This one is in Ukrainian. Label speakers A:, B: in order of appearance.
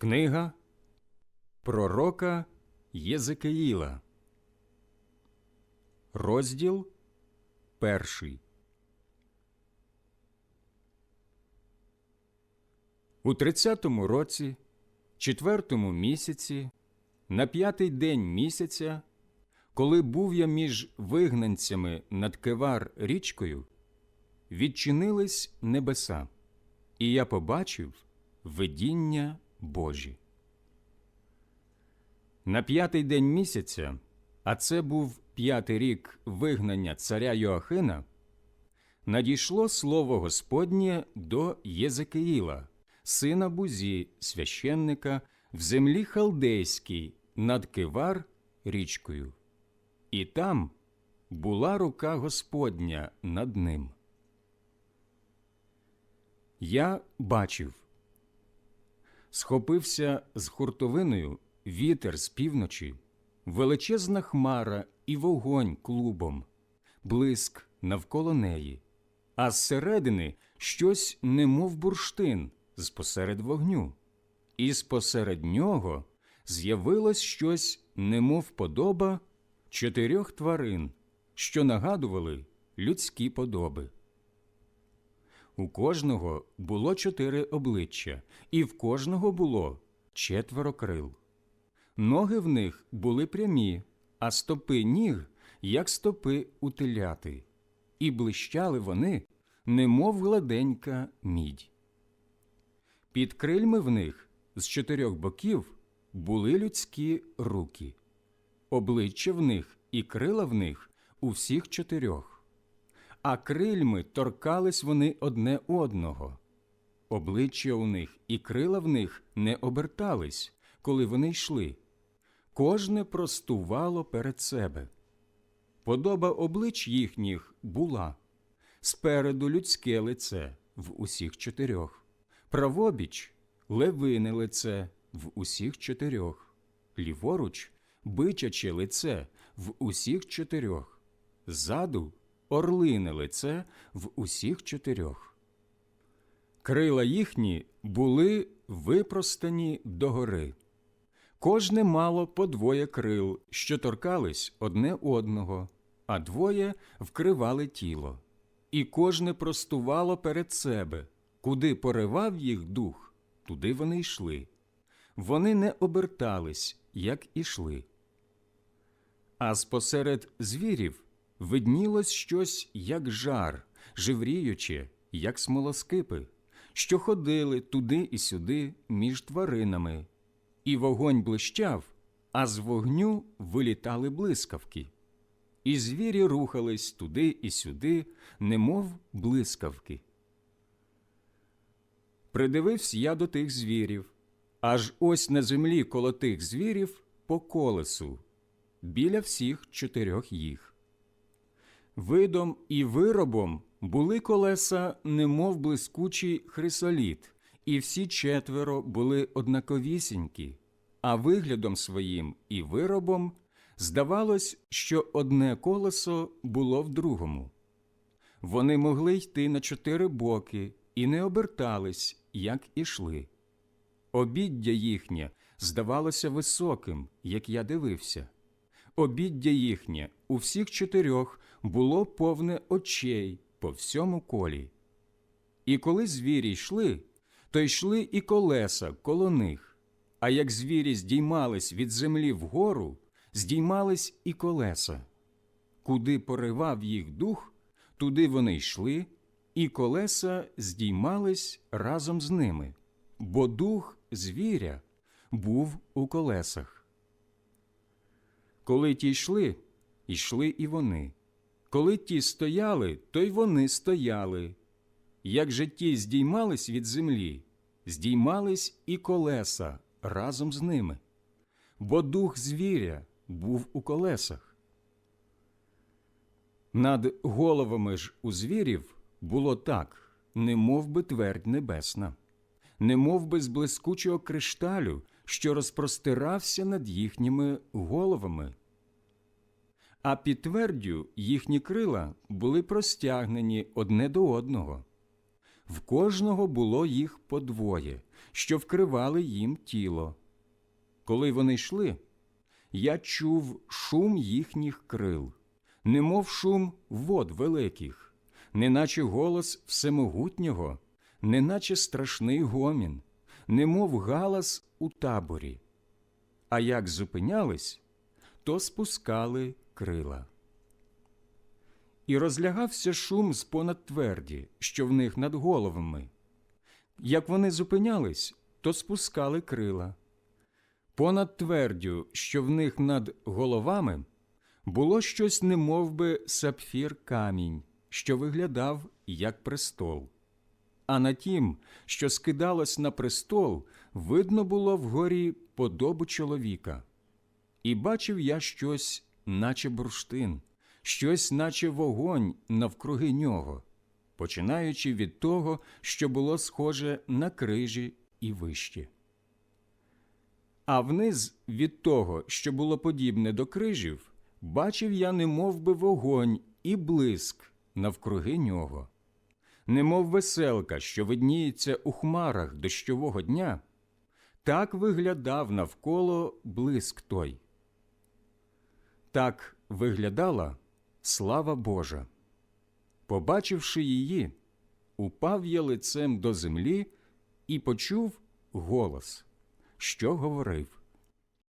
A: Книга Пророка Єзекиїла, розділ перший. У тридцятому році, четвертому місяці, на п'ятий день місяця, коли був я між вигнанцями над Кевар річкою, відчинились небеса, і я побачив видіння Божі. На п'ятий день місяця, а це був п'ятий рік вигнання царя Йоахина, надійшло слово Господнє до Єзекиїла, сина Бузі, священника, в землі Халдейській над Кивар річкою. І там була рука Господня над ним. Я бачив. Схопився з хуртовиною вітер з півночі, величезна хмара і вогонь клубом, блиск навколо неї, а зсередини щось, немов бурштин, з посеред вогню, і спосеред нього з'явилось щось, немов подоба чотирьох тварин, що нагадували людські подоби. У кожного було чотири обличчя, і в кожного було четверо крил. Ноги в них були прямі, а стопи ніг, як стопи у теляти, і блищали вони, немов гладенька мідь. Під крильми в них з чотирьох боків були людські руки, обличчя в них і крила в них у всіх чотирьох а крильми торкались вони одне одного. Обличчя у них і крила в них не обертались, коли вони йшли. Кожне простувало перед себе. Подоба облич їхніх була спереду людське лице в усіх чотирьох, правобіч левине лице в усіх чотирьох, ліворуч бичаче лице в усіх чотирьох, ззаду орлине лице в усіх чотирьох. Крила їхні були випростані догори. Кожне мало по двоє крил, що торкались одне одного, а двоє вкривали тіло, і кожне простувало перед себе, куди поривав їх дух, туди вони йшли. Вони не обертались, як ішли. А спосеред звірів виднілось щось, як жар, живріюче, як смолоскипи, що ходили туди і сюди між тваринами, і вогонь блищав, а з вогню вилітали блискавки. І звірі рухались туди і сюди, немов блискавки. Придивився я до тих звірів, аж ось на землі коло тих звірів по колесу, біля всіх чотирьох їх. Видом і виробом були колеса, немов блискучий хрисоліт, і всі четверо були однаковісінькі, а виглядом своїм і виробом здавалось, що одне колесо було в другому. Вони могли йти на чотири боки і не обертались, як ішли. Обіддя їхнє здавалося високим, як я дивився обіддя їхнє у всіх чотирьох було повне очей по всьому колі. І коли звірі йшли, то йшли і колеса коло них, а як звірі здіймались від землі вгору, здіймались і колеса. Куди поривав їх дух, туди вони йшли, і колеса здіймались разом з ними, бо дух звіря був у колесах. Коли ті йшли, йшли і вони. Коли ті стояли, то й вони стояли. Як же ті здіймались від землі, здіймались і колеса разом з ними, бо дух звіря був у колесах. Над головами ж у звірів було так, не би твердь небесна, не би з блискучого кришталю, що розпростирався над їхніми головами а підтвердю їхні крила були простягнені одне до одного. В кожного було їх по двоє, що вкривали їм тіло. Коли вони йшли, я чув шум їхніх крил, немов шум вод великих, неначе голос всемогутнього, неначе страшний гомін, немов галас у таборі. А як зупинялись, то спускали крила. І розлягався шум з понад тверді, що в них над головами. Як вони зупинялись, то спускали крила. Понад твердю, що в них над головами, було щось немовби сапфір камінь, що виглядав як престол. А на тім, що скидалось на престол, видно було вгорі подобу чоловіка. І бачив я щось, наче бурштин, щось, наче вогонь навкруги нього, починаючи від того, що було схоже на крижі і вище. А вниз від того, що було подібне до крижів, бачив я немов би вогонь і блиск навкруги нього, немов веселка, що видніється у хмарах дощового дня, так виглядав навколо блиск той. Так виглядала слава Божа. Побачивши її, упав я лицем до землі і почув голос, що говорив.